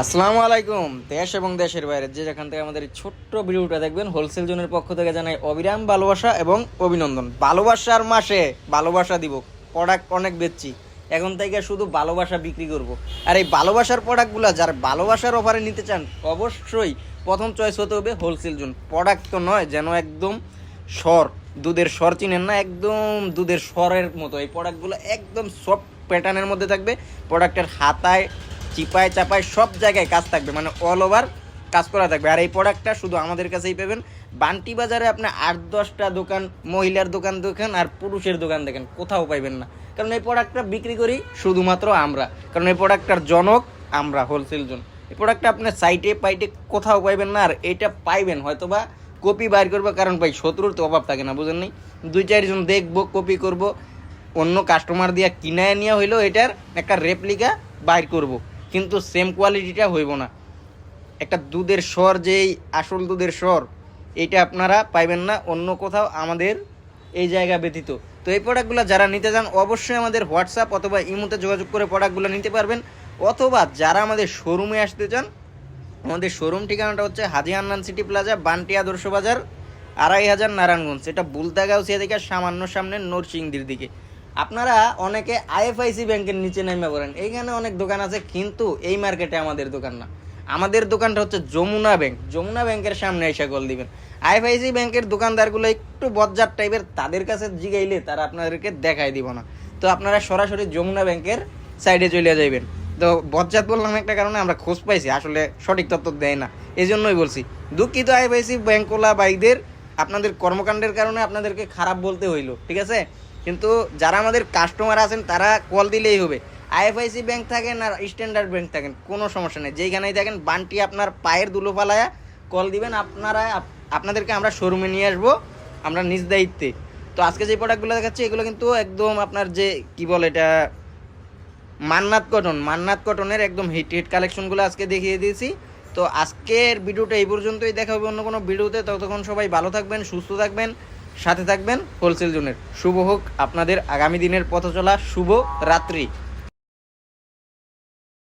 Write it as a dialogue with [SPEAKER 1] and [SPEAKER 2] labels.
[SPEAKER 1] আসসালামু আলাইকুম। দেশ এবং দেশের বাইরে যে যেখান থেকে আমাদের এই ছোট্ট ভিডিওটা দেখবেন হোলসেল জোনের পক্ষ থেকে জানাই অবিরাম ভালোবাসা এবং অভিনন্দন। ভালোবাসার মাসে ভালোবাসা দিব প্রোডাক্ট অনেক বেচছি। এখন থেকে শুধু ভালোবাসা বিক্রি করব। আর এই ভালোবাসার প্রোডাক্টগুলো যারা ভালোবাসার অফারে নিতে চান, অবশ্যই প্রথম চয়েস হতে হবে হোলসেল জোন প্রোডাক্ট তো নয়, যেন একদম স্বর, দুধের স্বর চিনেন না, একদম দুধের স্বরের মতো। এই প্রোডাক্টগুলো একদম সফট প্যাটার্নের মধ্যে থাকবে। প্রোডাক্টের হাতায় চিপায় চাপায় সব জায়গায় কাজ থাকবে মানে অল ওভার কাজ করা থাকবে। আর এই প্রোডাক্টটা শুধু আমাদের কাছেই পাবেন। বান্টি বাজারে আপনি আট, দশটা দোকান, মহিলার দোকান দেখেন আর পুরুষের দোকান দেখেন, কোথাও পাইবেন না। কারণ এই প্রোডাক্টটা বিক্রি করি শুধুমাত্র আমরা। কারণ এই প্রোডাক্টটার জনক আমরা হোলসেল জন। এই প্রোডাক্টটা আপনার সাইটে পাইটে কোথাও পাইবেন না, আর এটা পাইবেন হয়তো বা কপি বাইর করব, কারণ ভাই শত্রুর তো অভাব থাকে না, বুঝেন নি দুই চারজন দেখব কপি করব, অন্য কাস্টমার দিয়া কিনায় নিয়ে হইল এটার একটা রেপ্লিকা বাইর করব। কিন্তু সেম কোয়ালিটিটা হইব না। একটা দুধের স্বর যেই আসল দুধের স্বর, এটা আপনারা পাইবেন না, অন্য কোথাও আমাদের এই জায়গা ব্যতীত। তো এই প্রোডাক্টগুলো যারা নিতে চান, অবশ্যই আমাদের হোয়াটসঅ্যাপ অথবা ইমোতে যোগাযোগ করে প্রোডাক্টগুলো নিতে পারবেন। অথবা যারা আমাদের শোরুমে আসতে চান, আমাদের শোরুম ঠিকানাটা হচ্ছে হাজি আন্নান সিটি প্লাজা, বান্টি আদর্শ বাজার, আড়াই হাজার নারায়ণগঞ্জ। এটা বুলতাগাউসিয়া থেকে সামান্য সামনে নরসিংদীর দিকে। আপনারা অনেকে আইএফআইসি ব্যাংকের নিচে নেমে পড়েন। এইখানে অনেক দোকান আছে, কিন্তু এই মার্কেটে আমাদের দোকান না। আমাদের দোকানটা হচ্ছে যমুনা ব্যাংক। যমুনা ব্যাংকের সামনে এসে কল দিবেন। আইএফআইসি ব্যাংকের দোকানদারগুলো একটু বজ্জার টাইপের, তাদের কাছে জিগাইলে তারা আপনাদেরকে দেখাই দিব না। তো আপনারা সরাসরি যমুনা ব্যাংকের সাইডে চলে যাইবেন। তো বজ্জাত বললাম একটা কারণে, আমরা খোঁজ পাইছি, আসলে সঠিক তথ্য দেয় না। এই জন্যই বলছি, দুঃখিত আইএফআইসি ব্যাংকওয়ালা বাইদের আপনাদের কর্মকাণ্ডের কারণে আপনাদেরকে খারাপ বলতে হইল, ঠিক আছে? কিন্তু যারা আমাদের কাস্টমার আছেন, তারা কল দিলেই হবে। আইএফআইসি ব্যাংক থাকেন আর স্ট্যান্ডার্ড ব্যাংক থাকেন, কোনো সমস্যা নেই। যেইখানেই থাকেন, বানটি আপনার পায়ের দুলো ফালায়া কল দিবেন, আপনারা আপনাদেরকে আমরা শোরুমে নিয়ে আসব, আমরা নিজ দায়িত্বে। তো আজকে যে প্রোডাক্টগুলো দেখাচ্ছি, এগুলো কিন্তু একদম আপনার যে, কি বলে এটা, মান্নাত কটন মান্নাত কটনের একদম হিট হিট কালেকশনগুলো আজকে দেখিয়ে দিয়েছি। তো আজকের ভিডিওটা এই পর্যন্তই। দেখা হবে অন্য কোনো ভিডিওতে ততক্ষণ সবাই ভালো থাকবেন, সুস্থ থাকবেন। সাথে থাকবেন হোলসেল জোনের। শুভ হোক আপনাদের আগামী দিনের পথ চলা শুভ রাত্রি।